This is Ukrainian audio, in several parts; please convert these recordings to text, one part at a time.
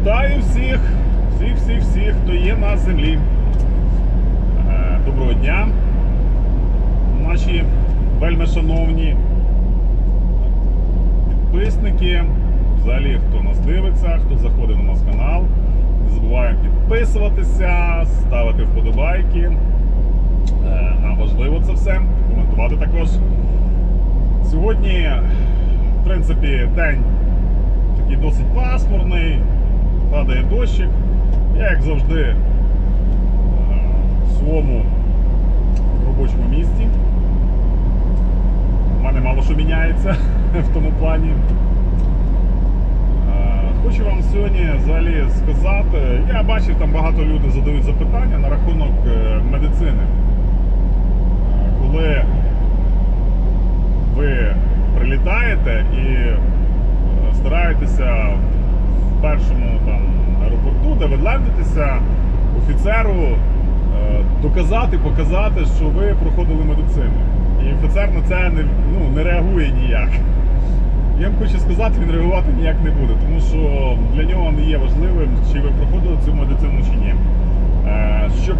Вітаю всіх, всіх, всіх, всіх, хто є на землі. Е, Доброго дня. Наші вельми шановні підписники, взагалі, хто нас дивиться, хто заходить на наш канал. Не забуваємо підписуватися, ставити вподобайки. Е, Нам важливо це все, коментувати також. Сьогодні, в принципі, день такий досить пасмурний, падає дощик. Я, як завжди, е, в своєму робочому місці. У мене мало що міняється в тому плані. Е, Хочу вам сьогодні взагалі сказати, я бачив, там багато людей задають запитання на рахунок е, медицини. Е, Коли ви прилітаєте і е, стараєтеся в першому там аеропорту, де ви лендитеся, офіцеру е, доказати, показати, що ви проходили медицину. І офіцер на це не, ну, не реагує ніяк. Я вам хочу сказати, він реагувати ніяк не буде, тому що для нього не є важливим, чи ви проходили цю медицину чи ні. Е, Щоб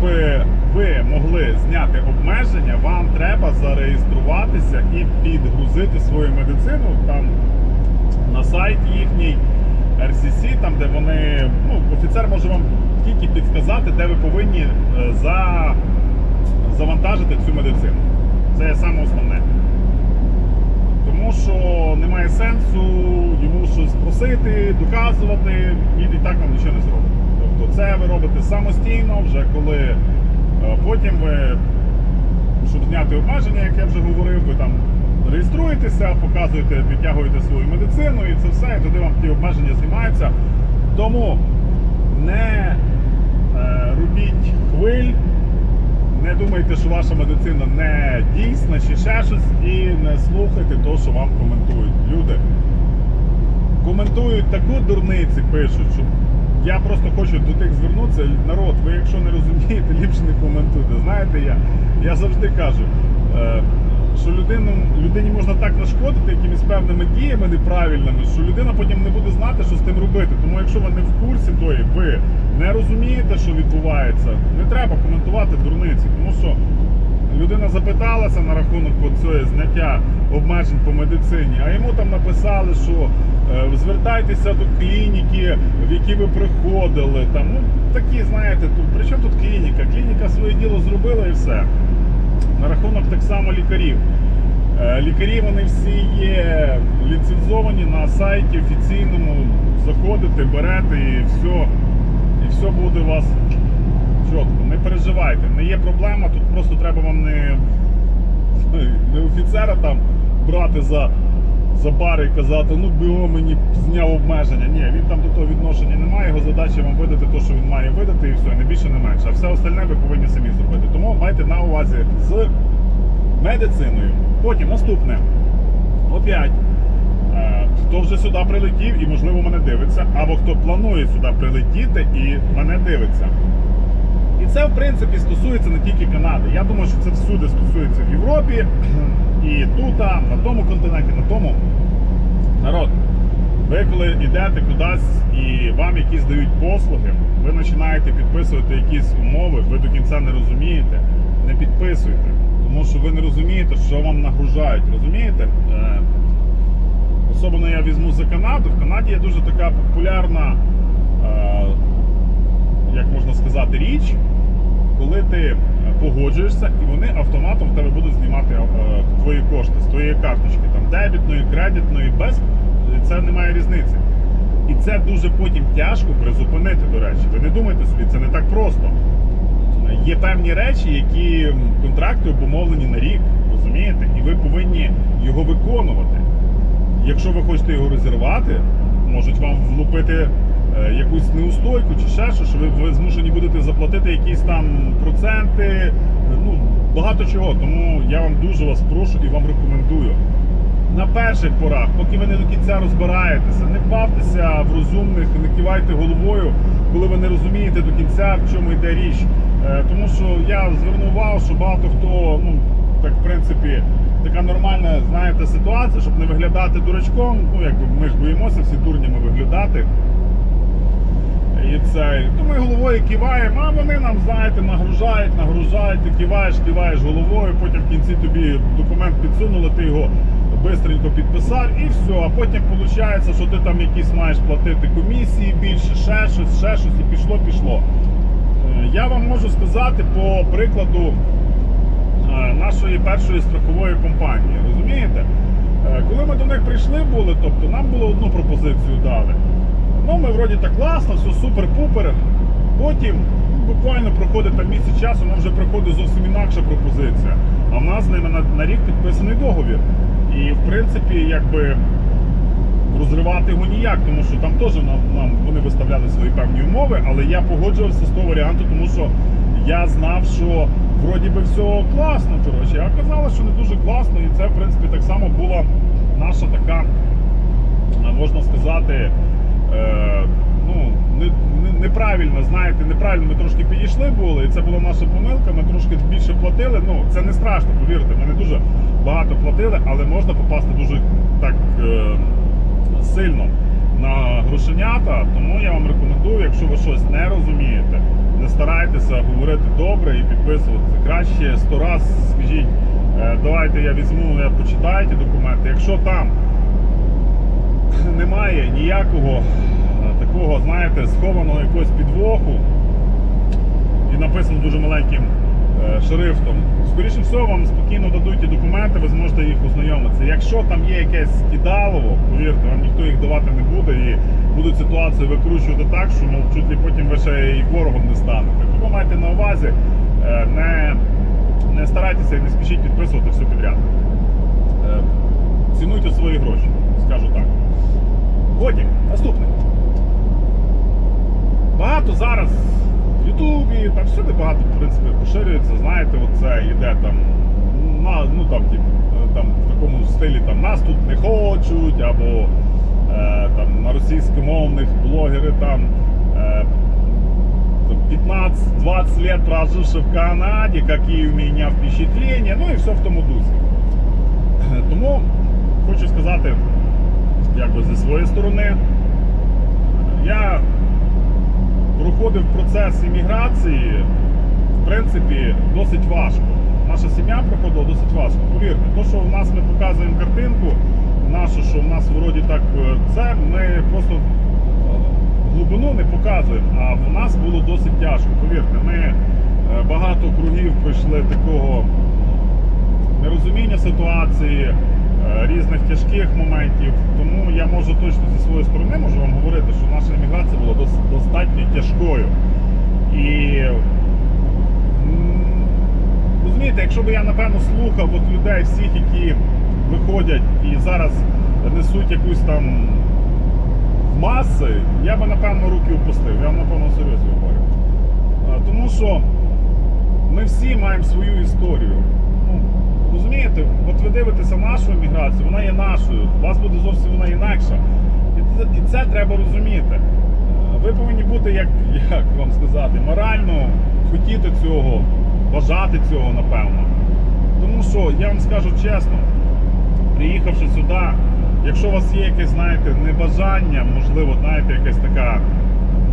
ви могли зняти обмеження, вам треба зареєструватися і підгрузити свою медицину там на сайт їхній RCC, там де вони. Ну, офіцер може вам тільки підказати, де ви повинні е, за, завантажити цю медицину. Це саме основне. Тому що немає сенсу йому щось просити, доказувати, він і так вам нічого не зробить. Тобто це ви робите самостійно, вже коли е, потім ви, щоб зняти обмеження, як я вже говорив, ви там реєструєтеся, показуєте, підтягуєте свою медицину і це все, і туди вам ті обмеження знімаються. Тому не е, робіть хвиль. Не думайте, що ваша медицина не дійсна чи ще щось, і не слухайте то, що вам коментують. Люди коментують таку дурниці, пишуть, що я просто хочу до тих звернутися. Народ, ви якщо не розумієте, ліпше не коментуйте. Знаєте, я, я завжди кажу, е, що людину, людині можна так нашкодити якимись певними діями неправильними, що людина потім не буде знати, що з тим робити. Тому якщо ви не в курсі тої, ви не розумієте, що відбувається, не треба коментувати дурниці, тому що людина запиталася на рахунок цього зняття обмежень по медицині, а йому там написали, що е, звертайтеся до клініки, в які ви приходили. Там, ну, такі, знаєте, тут, при чому тут клініка? Клініка своє діло зробила і все. На рахунок так само лікарів. Е, Лікарі вони всі є ліцензовані на сайті офіційному. Заходите, берете і все, і все буде у вас чітко. Не переживайте, не є проблема, тут просто треба вам не, не офіцера там брати за, за бари казати, ну бігом мені зняв обмеження. Ні, він там до того відношення не має, його задача вам видати те, що він має видати, і все, не більше, не менше. А все остальне ви повинні самі зробити. Тому майте на увазі з медициною. Потім наступне. Опять. е, Хто вже сюди прилетів і, можливо, мене дивиться, або хто планує сюди прилетіти і мене дивиться. І це, в принципі, стосується не тільки Канади. Я думаю, що це всюди стосується в Європі, і тут, на тому континенті, на тому. Народ, ви коли йдете кудись і вам якісь дають послуги, ви починаєте підписувати якісь умови, ви до кінця не розумієте, не підписуйте. Тому що ви не розумієте, що вам нагружають. Розумієте? Е, Особливо я візьму за Канаду. В Канаді є дуже така популярна, е, як можна сказати, річ, коли ти погоджуєшся і вони автоматом в тебе будуть знімати е, твої кошти з твоєї карточки, там дебітної, кредитної, без це немає різниці. І це дуже потім тяжко призупинити, до речі. Ви не думайте собі, це не так просто. Є певні речі, які контракти обумовлені на рік, розумієте, і ви повинні його виконувати. Якщо ви хочете його розірвати, можуть вам влупити якусь неустойку чи ще що, що ви, змушені будете заплатити якісь там проценти, е, ну багато чого. Тому я вам дуже вас прошу і вам рекомендую. На перших порах, поки ви не до кінця розбираєтеся, не бавтеся в розумних, не кивайте головою, коли ви не розумієте до кінця, в чому йде річ. Е, Тому що я звернув увагу, що багато хто, ну так в принципі, така нормальна, знаєте, ситуація, щоб не виглядати дурачком. Ну якби ми ж боїмося всі дурнями виглядати. Цей. То ми головою киваємо, а вони нам, знаєте, нагружають, нагружають, ти киваєш, киваєш головою, потім в кінці тобі документ підсунули, ти його бистренько підписав і все. А потім виходить, що ти там якісь маєш платити комісії більше, ще щось, ще щось, і пішло, пішло. Е, Я вам можу сказати по прикладу е, нашої першої страхової компанії. Розумієте? Е, Коли ми до них прийшли були, тобто нам було одну пропозицію дали. Ну, ми вроді так класно, все супер-пупер. Потім буквально проходить там місяць часу, нам вже приходить зовсім інакша пропозиція. А в нас з ними на, на рік підписаний договір. І в принципі, якби розривати його ніяк, тому що там теж нам, нам вони виставляли свої певні умови, але я погоджувався з того варіанту, тому що я знав, що вроді би все класно, коротше, а оказалось, що не дуже класно, і це в принципі так само була наша така, можна сказати, е, ну, не, не, неправильно, знаєте, неправильно ми трошки підійшли були, і це була наша помилка, ми трошки більше платили. Ну, це не страшно, повірте, ми не дуже багато платили, але можна попасти дуже так е, сильно на грошенята. Тому я вам рекомендую, якщо ви щось не розумієте, не старайтеся говорити добре і підписуватися. Краще сто раз скажіть, е, давайте я візьму, я почитаю ті документи. Якщо там немає ніякого е, такого, знаєте, схованого якогось підвоху і написано дуже маленьким е, шрифтом. Скоріше всього, вам спокійно дадуть ті документи, ви зможете їх ознайомитися. Якщо там є якесь кидалово, повірте, вам ніхто їх давати не буде і будуть ситуацію викручувати так, що мов, чуть ли потім ви ще і ворогом не станете. Тому майте на увазі, е, не, не старайтеся і не спішіть підписувати все підряд. Цінуйте свої гроші, скажу так. Потім, наступне. Багато зараз в Ютубі, там всюди багато, в принципі, поширюється, знаєте, оце йде там, на, ну там, тип, е, там в такому стилі там нас тут не хочуть, або е, там на російськомовних блогери там. Е, 15-20 лет проживши в Канаді, какие у меня впечатления, ну і все в тому дусі. Тому хочу сказати, якби зі своєї сторони, я проходив процес імміграції, в принципі, досить важко. Наша сім'я проходила досить важко. Повірте, то, що в нас ми показуємо картинку, нашу, що в нас вроді так е, це, ми просто глибину не показуємо, а в нас було досить тяжко. Повірте, ми е, багато кругів пройшли такого нерозуміння ситуації, різних тяжких моментів. Тому я можу точно зі своєї сторони можу вам говорити, що наша еміграція була достатньо тяжкою. І розумієте, якщо б я напевно слухав от людей всіх, які виходять і зараз несуть якусь там маси, я би напевно руки опустив. Я вам напевно серйозно говорю. Е, Тому що ми всі маємо свою історію. Розумієте, от ви дивитеся нашу еміграцію, вона є нашою, у вас буде зовсім вона інакша. І це, і це треба розуміти. Е, Ви повинні бути, як, як вам сказати, морально хотіти цього, бажати цього, напевно. Тому що я вам скажу чесно, приїхавши сюди, якщо у вас є якесь, знаєте, небажання, можливо, знаєте, якась така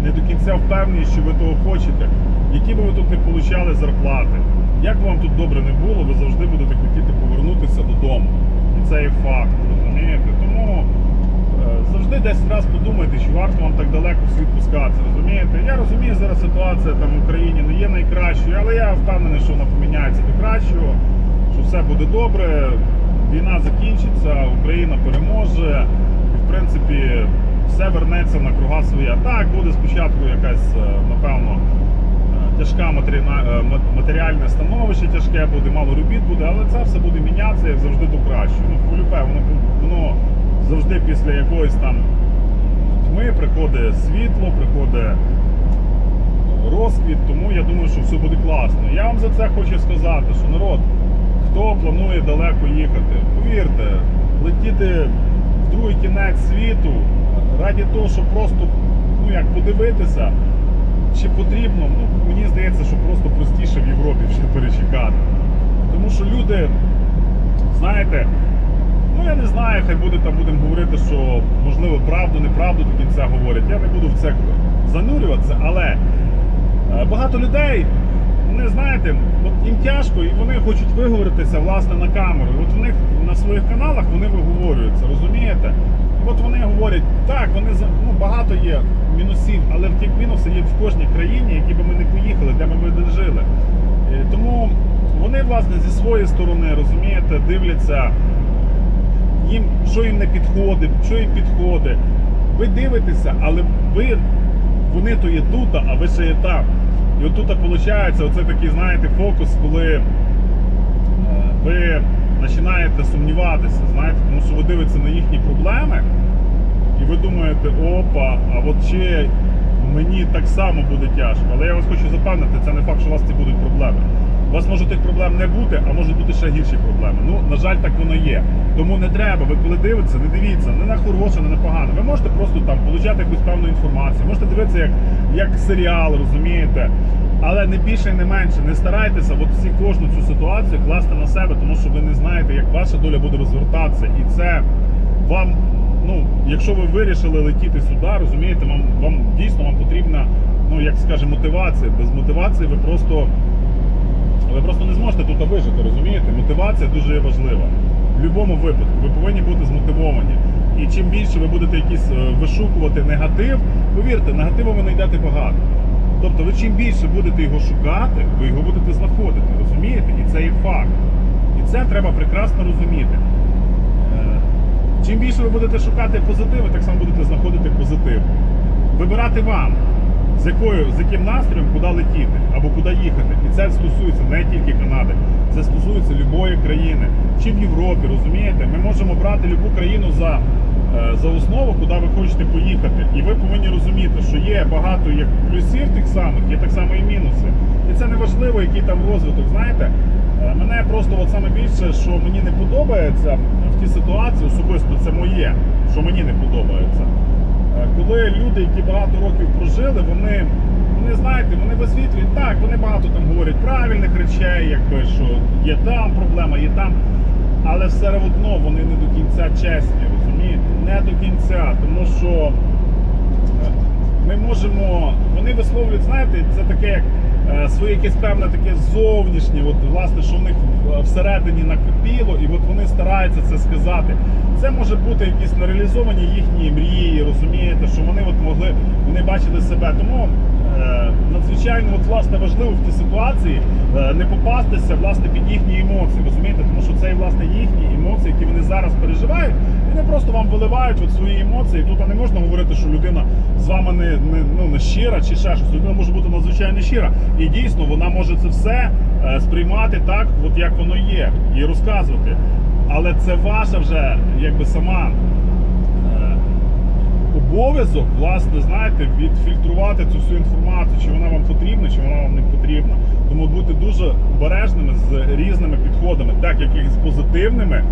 не до кінця впевненість, що ви того хочете, які би ви тут не получали зарплати, як би вам тут добре не було, ви завжди будете хотіти повернутися додому. І це є факт, розумієте? Тому е, завжди десь раз подумайте, чи варто вам так далеко в світ пускатися, розумієте? Я розумію, зараз ситуація там в Україні не є найкращою, але я впевнений, що вона поміняється до кращого, що все буде добре, війна закінчиться, Україна переможе, і в принципі все вернеться на круга своя. Так, буде спочатку якась, е, напевно, тяжка е, матеріальне становище, тяжке буде, мало робіт буде, але це все буде мінятися як завжди до кращого. Ну, полюбе, воно, воно завжди після якоїсь там тьми приходить світло, приходить розквіт, тому я думаю, що все буде класно. Я вам за це хочу сказати, що народ, хто планує далеко їхати, повірте, летіти в другий кінець світу раді того, щоб просто ну, як подивитися, чи потрібно, ну, мені здається, що просто простіше в Європі вже перечекати. Тому що люди, знаєте, Ну я не знаю, хай буде там будемо говорити, що можливо правду, неправду до кінця говорять. Я не буду в це занурюватися, але е, багато людей, вони знаєте, от їм тяжко і вони хочуть виговоритися власне на камеру. І от в них на своїх каналах вони виговорюються, розумієте? От вони говорять, так, вони ну, багато є мінусів, але ті мінуси є в кожній країні, які би ми не поїхали, де ми би не жили. Е, Тому вони, власне, зі своєї сторони, розумієте, дивляться їм, що їм не підходить, що їм підходить. Ви дивитеся, але ви, вони то є тут, а ви ще є там. І отут виходить, оце такий, знаєте, фокус, коли е, ви починаєте сумніватися, знаєте, тому що ви дивитеся на їхні проблеми, і ви думаєте, опа, а от чи мені так само буде тяжко. Але я вас хочу запевнити, це не факт, що у вас ці будуть проблеми. У вас може тих проблем не бути, а можуть бути ще гірші проблеми. Ну, на жаль, так воно є. Тому не треба. Ви коли дивитеся, не дивіться не на хороше, не на погане. Ви можете просто там отримати якусь певну інформацію, можете дивитися як, як серіал, розумієте. Але не більше і не менше. Не старайтеся от всі кожну цю ситуацію класти на себе, тому що ви не знаєте, як ваша доля буде розвертатися. І це вам, ну, якщо ви вирішили летіти сюди, розумієте, вам, вам дійсно вам потрібна, ну як скажемо, мотивація. Без мотивації ви просто ви просто не зможете тут вижити, розумієте? Мотивація дуже важлива. В будь-якому випадку ви повинні бути змотивовані. І чим більше ви будете якісь е, вишукувати негатив, повірте, негативу ви знайдете багато. Тобто ви чим більше будете його шукати, ви його будете знаходити, розумієте? І це є факт. І це треба прекрасно розуміти. Е, Чим більше ви будете шукати позитив, ви так само будете знаходити позитив. Вибирати вам, з якою, з яким настроєм, куди летіти або куди їхати. І це стосується не тільки Канади, це стосується будь-якої країни, чи в Європі, розумієте? Ми можемо брати будь-яку країну за, за основу, куди ви хочете поїхати. І ви повинні розуміти, що є багато як плюсів тих самих, є так само і мінуси. І це не важливо, який там розвиток. Знаєте, Е, мене просто от саме більше, що мені не подобається в тій ситуації, особисто це моє, що мені не подобається. Е, Коли люди, які багато років прожили, вони, вони знаєте, вони висвітлюють так, вони багато там говорять правильних речей, якби що є там проблема, є там. Але все одно вони не до кінця чесні, розумієте? Не до кінця, тому що е, ми можемо, вони висловлюють, знаєте, це таке як е, своє якесь певне таке зовнішнє, от власне, що в них всередині накипіло, і от вони стараються це сказати. Це може бути якісь нереалізовані їхні мрії, розумієте, що вони от могли, вони бачили себе. Тому е, надзвичайно от, власне важливо в тій ситуації е, не попастися власне під їхні емоції, розумієте, тому що це власне їхні емоції, які вони зараз переживають, вони просто вам виливають от свої емоції. Тут не можна говорити, що людина з вами не, не, ну, не щира чи ще щось. Людина може бути надзвичайно щира. І дійсно вона може це все е, сприймати так, от як воно є, і розказувати. Але це ваша вже якби сама е, обов'язок, власне, знаєте, відфільтрувати цю всю інформацію, чи вона вам потрібна, чи вона вам не потрібна. Тому бути дуже обережними з різними підходами, так як і з позитивними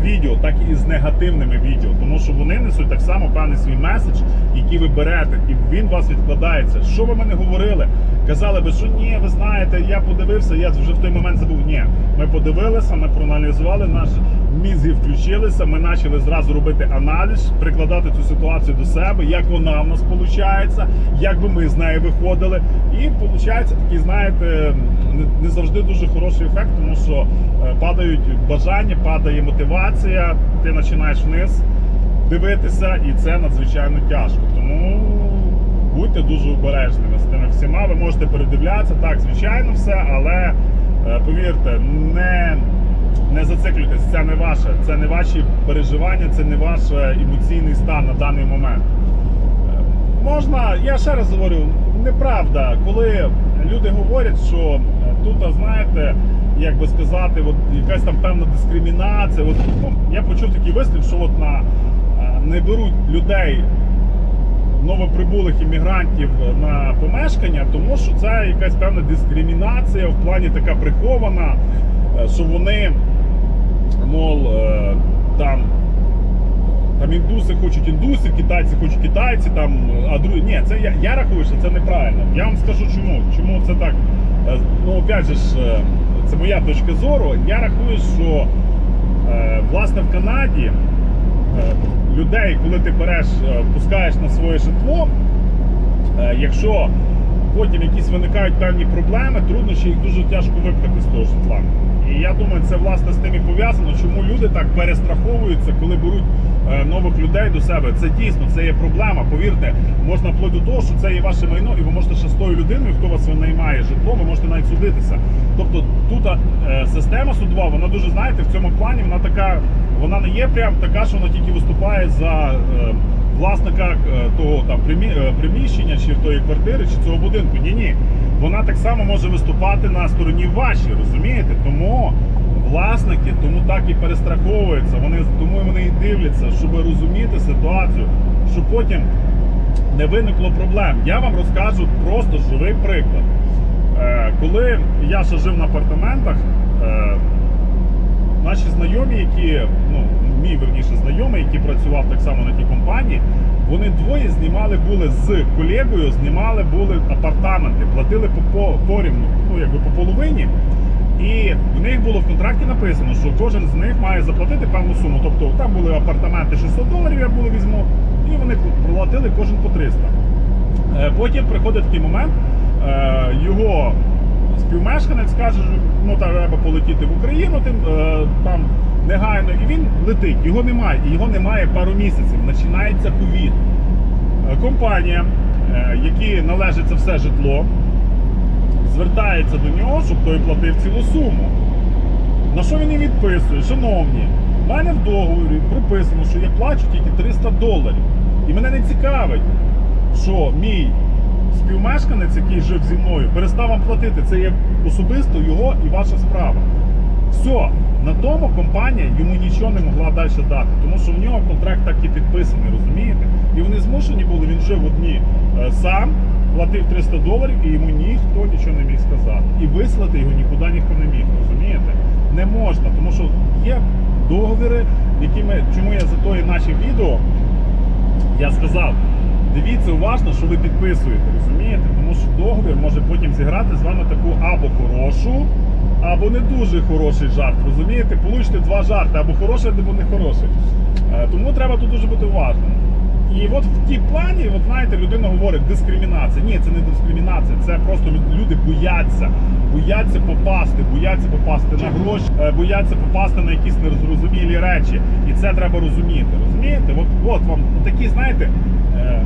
відео, так і з негативними відео. Тому що вони несуть так само певний свій меседж, який ви берете, і він вас відкладається. Що ви мене говорили? Казали би, що ні, ви знаєте, я подивився, я вже в той момент забув. Ні, ми подивилися, ми проаналізували наш мізги включилися, ми почали зразу робити аналіз, прикладати цю ситуацію до себе, як вона в нас виходить, як би ми з нею виходили. І виходить такий, знаєте, не- завжди дуже хороший ефект, тому що е, падають бажання, падає мотивація, ти починаєш вниз дивитися, і це надзвичайно тяжко. Тому будьте дуже обережними з тими всіма. Ви можете передивлятися, так, звичайно, все, але е, повірте, не. Не зациклюйтесь, це не ваше, це не ваші переживання, це не ваш е, емоційний стан на даний момент. Е, Можна, я ще раз говорю, неправда, коли люди говорять, що е, тут, знаєте, як би сказати, от якась там певна дискримінація. От, ну, я почув такий вислів, що от на, не беруть людей новоприбулих іммігрантів на помешкання, тому що це якась певна дискримінація в плані така прихована, е, що вони, мол, е, там. Там індуси хочуть індусів, китайці хочуть китайці, там, а другі. Ні, це я, я рахую, що це неправильно. Я вам скажу чому. Чому це так? Е, Ну, опять же ж, це моя точка зору. Я рахую, що Власне, в Канаді людей, коли ти береш, пускаєш на своє житло, якщо потім якісь виникають певні проблеми, труднощі їх дуже тяжко випхати з того житла. І я думаю, це власне з тим і пов'язано, чому люди так перестраховуються, коли беруть е, нових людей до себе. Це дійсно це є проблема. Повірте, можна вплоть до того, що це є ваше майно, і ви можете ще з тою людиною, хто вас винаймає житло, ви можете навіть судитися. Тобто тут е, система судова, вона дуже знаєте, в цьому плані вона така, вона не є прям така, що вона тільки виступає за. е, Власника того там примі- приміщення чи тої квартири, чи цього будинку. Ні, ні. Вона так само може виступати на стороні вашій, розумієте? Тому власники тому так і перестраховуються. Вони тому вони і дивляться, щоб розуміти ситуацію, щоб потім не виникло проблем. Я вам розкажу просто живий приклад. Е, коли я ще жив на апартаментах, е, наші знайомі, які, ну, мій верніше знайомий, який працював так само на тій компанії, вони двоє знімали були з колегою, знімали були апартаменти, платили по, по порівну, ну якби по половині. І в них було в контракті написано, що кожен з них має заплатити певну суму. Тобто там були апартаменти 600 доларів, я були візьму, і вони платили кожен по 300. Е, Потім приходить такий момент, е, його співмешканець каже, що ну треба полетіти в Україну тим е, там негайно, і він летить. Його немає, і його немає пару місяців. Починається ковід. Е, Компанія, е, якій належить це все житло, звертається до нього, щоб той платив цілу суму. На що він і відписує? Шановні, в мене в договорі прописано, що я плачу тільки 300 доларів. І мене не цікавить, що мій співмешканець, який жив зі мною, перестав вам платити. Це є особисто його і ваша справа. Все, на тому компанія йому нічого не могла далі дати, тому що в нього контракт так і підписаний, розумієте? І вони змушені були, він жив одні е, сам, платив 300 доларів, і йому ніхто нічого не міг сказати. І вислати його нікуди ніхто не міг, розумієте? Не можна, тому що є договори, які ми, чому я за то і наші відео я сказав, дивіться уважно, що ви підписуєте, розумієте? Тому що договір може потім зіграти з вами таку або хорошу, або не дуже хороший жарт. Розумієте? Получите два жарти, або хороший, або не хороший. Е, Тому треба тут дуже бути уважним. І от в тій плані, от знаєте, людина говорить дискримінація. Ні, це не дискримінація, це просто люди бояться, бояться попасти, бояться попасти на гроші, е, бояться попасти на якісь незрозумілі речі. І це треба розуміти. Розумієте? От, от вам такі, знаєте, е,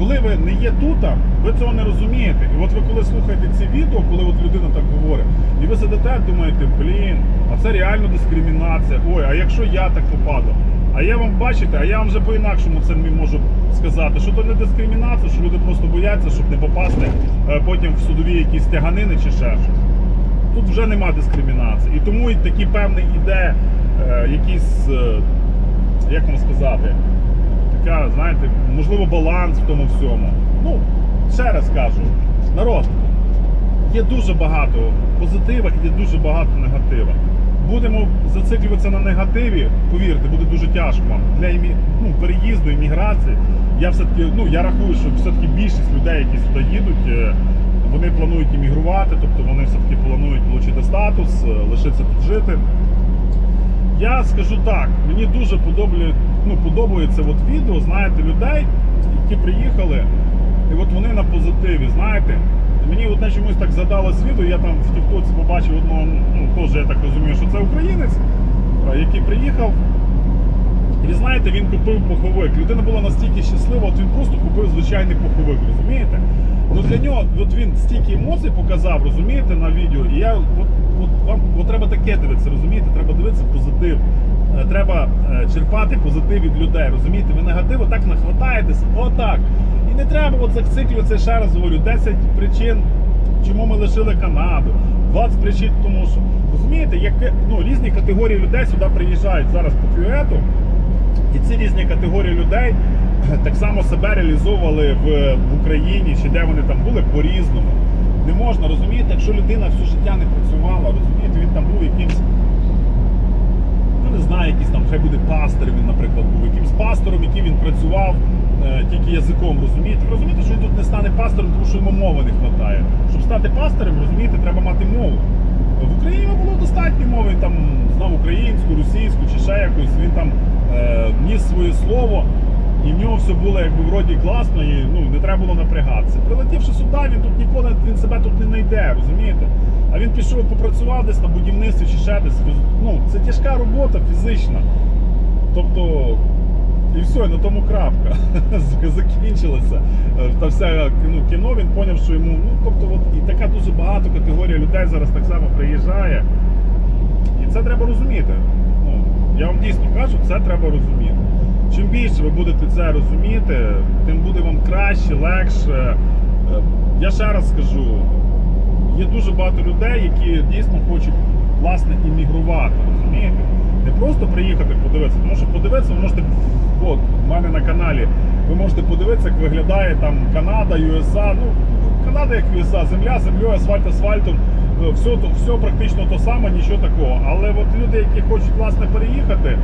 коли ви не є тут, ви цього не розумієте. І от ви коли слухаєте ці відео, коли от людина так говорить, і ви сидите, думаєте, блін, а це реально дискримінація. Ой, а якщо я так попаду? А я вам бачите, а я вам вже по-інакшому це можу сказати, що то не дискримінація, що люди просто бояться, щоб не попасти е, потім в судові якісь тяганини чи ще щось. Тут вже нема дискримінації. І тому і такі певний іде е, якийсь, е, як вам сказати, така, знаєте, можливо, баланс в тому всьому. Ну, ще раз кажу, народ, є дуже багато позитива і є дуже багато негатива. Будемо зациклюватися на негативі, повірте, буде дуже тяжко для імі... ну, переїзду, імміграції. Я все-таки, ну я рахую, що все-таки більшість людей, які сюди їдуть, е, вони планують іммігрувати, тобто вони все-таки планують отримати статус, е, лишитися тут жити. Я скажу так, мені дуже подобає, ну, подобається от відео, знаєте, людей, які приїхали, і от вони на позитиві, знаєте. Мені одне чомусь так задалось відео, я там в Тіктоці побачив одного, ну теж я так розумію, що це українець, е, який приїхав. І знаєте, він купив пуховик. Людина була настільки щаслива, от він просто купив звичайний пуховик, розумієте? Ну для нього от він стільки емоцій показав, розумієте, на відео. І я от, от вам от треба таке дивитися, розумієте? Треба дивитися позитив. Е, Треба е, черпати позитив від людей. Розумієте, ви негативу так нахватаєтесь, отак. І не треба от зациклюватися, ще раз говорю, 10 причин, чому ми лишили Канаду, 20 причин, тому що розумієте, як ну, різні категорії людей сюди приїжджають зараз по кюету. І ці різні категорії людей так само себе реалізовували в, в Україні чи де вони там були по-різному. Не можна розумієте, якщо людина все життя не працювала, розумієте, він там був якимсь, ну не знаю, якийсь там, хай буде пастор, він, наприклад, був якимсь пастором, який він працював е, тільки язиком, розумієте? Ви розумієте, що він тут не стане пастором, тому що йому мови не вистачає. Щоб стати пастором, розумієте, треба мати мову. В Україні було достатньо мови, там знав українську, російську чи ще якусь. Він там е, ніс своє слово, і в нього все було якби вроді класно, і ну не треба було напрягатися. Прилетівши сюди, він тут ніколи він себе тут не знайде, розумієте? А він пішов, попрацював десь на будівництві чи ще десь. Ну, це тяжка робота фізична. Тобто. І все, і на тому крапка. Закінчилося. Е, Та вся ну, кіно він поняв, що йому. Ну, тобто, от, і така дуже багато категорія людей зараз так само приїжджає. І це треба розуміти. Ну, я вам дійсно кажу, це треба розуміти. Чим більше ви будете це розуміти, тим буде вам краще, легше. Е, Я ще раз скажу, є дуже багато людей, які дійсно хочуть власне іммігрувати, розумієте? Не просто приїхати подивитися, тому що подивитися ви можете от, в мене на каналі. Ви можете подивитися, як виглядає там Канада, USA. Ну, Канада як USA, земля, землею, асфальт, асфальтом. Все, все практично то саме, нічого такого. Але от люди, які хочуть власне переїхати,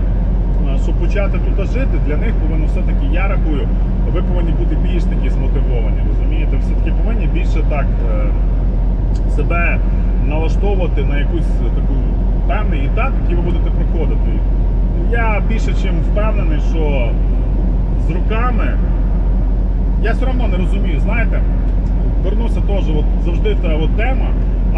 щоб почати тут жити, для них повинно все-таки, я рахую, ви повинні бути більш такі змотивовані. Розумієте, все-таки повинні більше так е, себе налаштовувати на якусь таку певний етап, який ви будете проходити. Я більше чим впевнений, що з руками я все одно не розумію, знаєте, вернуся теж, от завжди та от тема.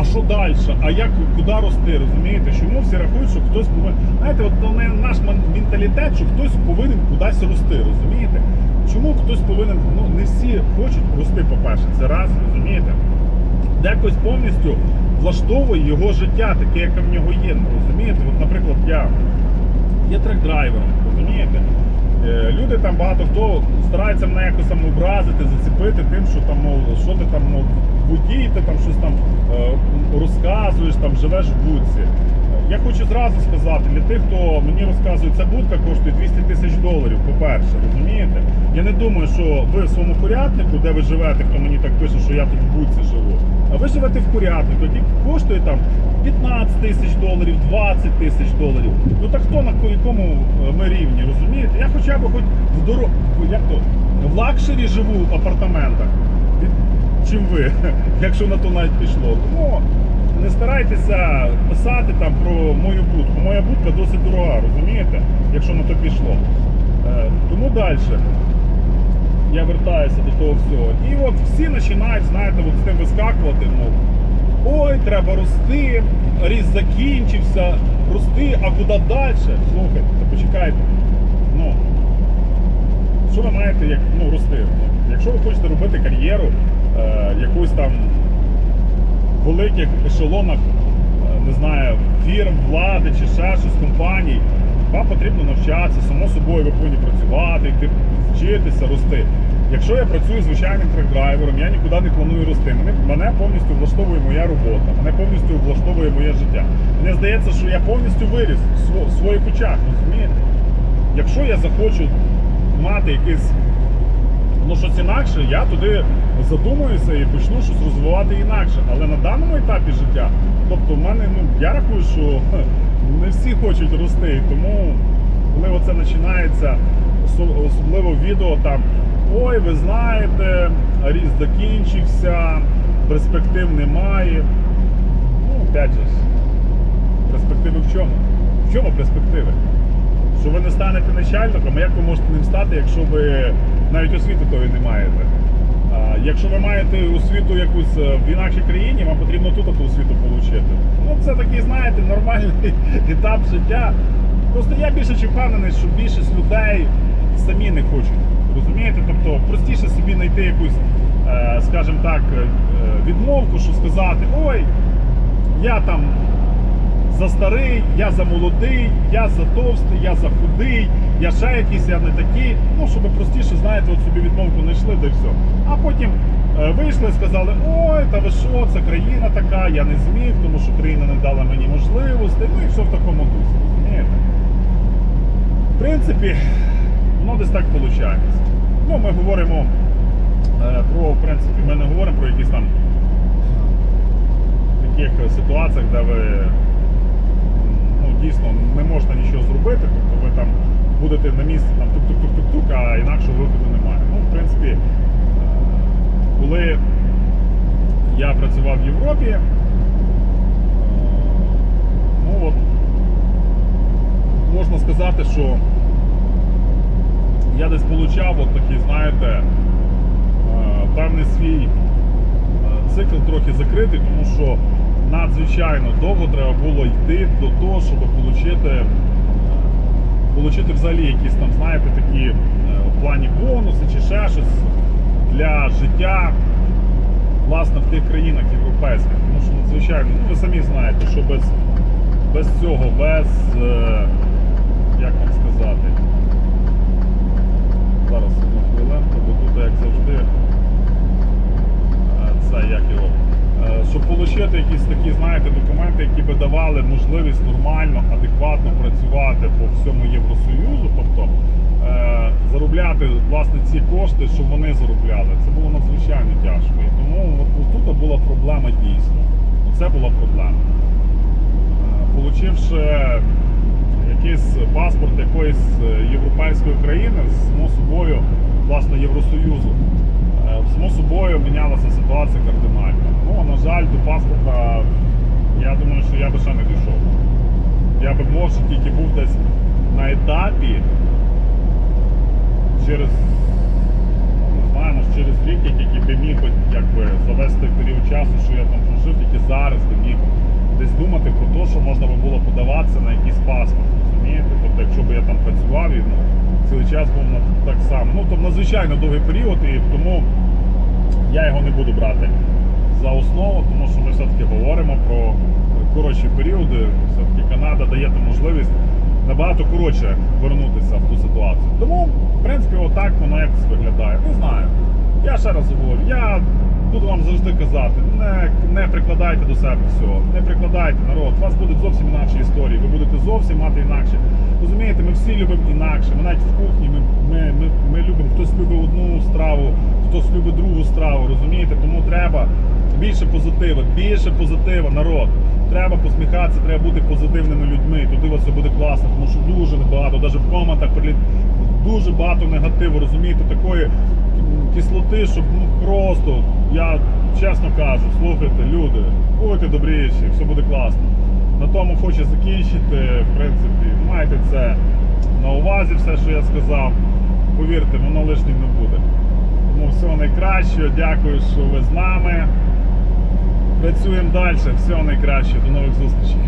А що далі? А як куди рости? Розумієте? Чому всі рахують, що хтось повинен. Знаєте, от то не наш менталітет, що хтось повинен кудись рости, розумієте? Чому хтось повинен, ну не всі хочуть рости, по-перше, це раз, розумієте? Декось повністю влаштовує його життя, таке, яке в нього є. Розумієте? От, наприклад, я є трек-драйвером, розумієте? Е, Люди там багато хто старається мене якось там образити, зацепити тим, що там, мов, що ти там, мов, водій, ти там щось там е, розказуєш, там живеш в будці. Я хочу зразу сказати для тих, хто мені розказує, ця будка коштує 200 тисяч доларів, по-перше, розумієте? Я не думаю, що ви в своєму курятнику, де ви живете, хто мені так пише, що я тут в будці живу. А ви живете в курятнику, який коштує там 15 тисяч доларів, 20 тисяч доларів. Ну так хто на якому е, ми рівні, розумієте? Я хоча б хоч в дорог... як то, в лакшері живу в апартаментах. Чим ви, якщо на то навіть пішло. Тому не старайтеся писати там про мою будку. Моя будка досить дорога, розумієте, якщо на то пішло. Е, тому далі я вертаюся до того всього. І от всі починають, знаєте, от з тим вискакувати, мов, ой, треба рости, ріст закінчився, рости, а куди далі? Слухайте, почекайте. Ну, що ви маєте як, ну, рости? Якщо ви хочете робити кар'єру, якусь там в великих ешелонах, е, не знаю, фірм, влади чи ще щось, компаній, вам потрібно навчатися, само собою ви повинні працювати, йти вчитися, рости. Якщо я працюю звичайним трек-драйвером, я нікуди не планую рости. Мене, мене повністю влаштовує моя робота, мене повністю влаштовує моє життя. Мені здається, що я повністю виріс в своїх очах, розумієте? Якщо я захочу мати якийсь ну щось інакше, я туди задумаюся і почну щось розвивати інакше. Але на даному етапі життя, тобто в мене, ну я рахую, що не всі хочуть рости. Тому, коли оце починається, особливо відео там, ой, ви знаєте, ріст закінчився, перспектив немає. Ну, опять же, перспективи в чому? В чому перспективи? що ви не станете начальником, а як ви можете ним стати, якщо ви навіть освіти тої не маєте? Якщо ви маєте освіту якусь е, в інакшій країні, вам потрібно тут ту освіту отримати. Ну це такий, знаєте, нормальний етап життя. Просто я більше чи впевнений, що більшість людей самі не хочуть. Розумієте? Тобто простіше собі знайти якусь, е, скажімо так, е, відмовку, що сказати, ой, я там за старий, я за молодий, я за товстий, я за худий, я ще якийсь, я не такий. Ну, щоб простіше, знаєте, от собі відмовку знайшли, да й все. А потім е, вийшли і сказали, ой, та ви що, це країна така, я не зміг, тому що країна не дала мені можливостей. Ну і все в такому дусі. Розумієте? В принципі, воно десь так виходить. Ну, ми говоримо е, про, в принципі, ми не говоримо про якісь там таких ситуаціях, де ви ну, дійсно не можна нічого зробити, тобто ви там будете на місці там тук-тук-тук-тук-тук, а інакше виходу немає. Ну, в принципі, е, коли я працював в Європі, е, ну от, можна сказати, що я десь получав от такий, знаєте, е, певний свій цикл трохи закритий, тому що надзвичайно довго треба було йти до того, щоб отримати отримати взагалі якісь там, знаєте, такі е, в плані бонуси чи ще щось для життя власне в тих країнах європейських. Тому що надзвичайно, ну ви самі знаєте, що без, без цього, без, е, як вам сказати, зараз одну хвилинку, бо тут, як завжди, е, це як його. Е, Щоб отримати якісь такі, знаєте, документи, які би давали можливість нормально, адекватно працювати по всьому Євросоюзу, тобто е, заробляти власне ці кошти, щоб вони заробляли, це було надзвичайно тяжко. І тому от, тут була проблема дійсно. Це була проблема. Е, Получивши якийсь паспорт якоїсь європейської країни, само собою, власне, Євросоюзу, е, само собою мінялася ситуація кардинально. Ну, на жаль, до паспорта я думаю, що я би ще не дійшов. Я би може тільки був десь на етапі через, не знаю, може через рік, тільки би міг якби, завести період часу, що я там прожив, тільки зараз би міг десь думати про те, що можна би було подаватися на якийсь паспорт. Розумієте? Тобто, якщо б я там працював і ну, цілий час був на так само. Ну, тобто надзвичайно довгий період, і тому я його не буду брати за основу, тому що ми все-таки говоримо про коротші періоди. Все-таки Канада дає ту можливість набагато коротше вернутися в ту ситуацію. Тому, в принципі, отак воно якось виглядає. Не знаю. Я ще раз говорю, я буду вам завжди казати, не, не прикладайте до себе всього, не прикладайте народ. У вас будуть зовсім інакші історії, ви будете зовсім мати інакше. Розумієте, ми всі любимо інакше. Ми навіть в кухні ми, ми, ми, ми любимо, хтось любить одну страву, хтось любить другу страву, розумієте? Тому треба більше позитива, більше позитива, народ. Треба посміхатися, треба бути позитивними людьми. У вас все буде класно, тому що дуже багато, навіть в коментах дуже багато негативу, розумієте, такої кислоти, щоб ну просто, я чесно кажу, слухайте, люди, будьте добріші, все буде класно. На тому хочу закінчити. В принципі, майте це на увазі, все, що я сказав. Повірте, воно лишнім не буде. Тому всього найкращого, дякую, що ви з нами. Працюємо далі. Всього найкращого. До нових зустрічей.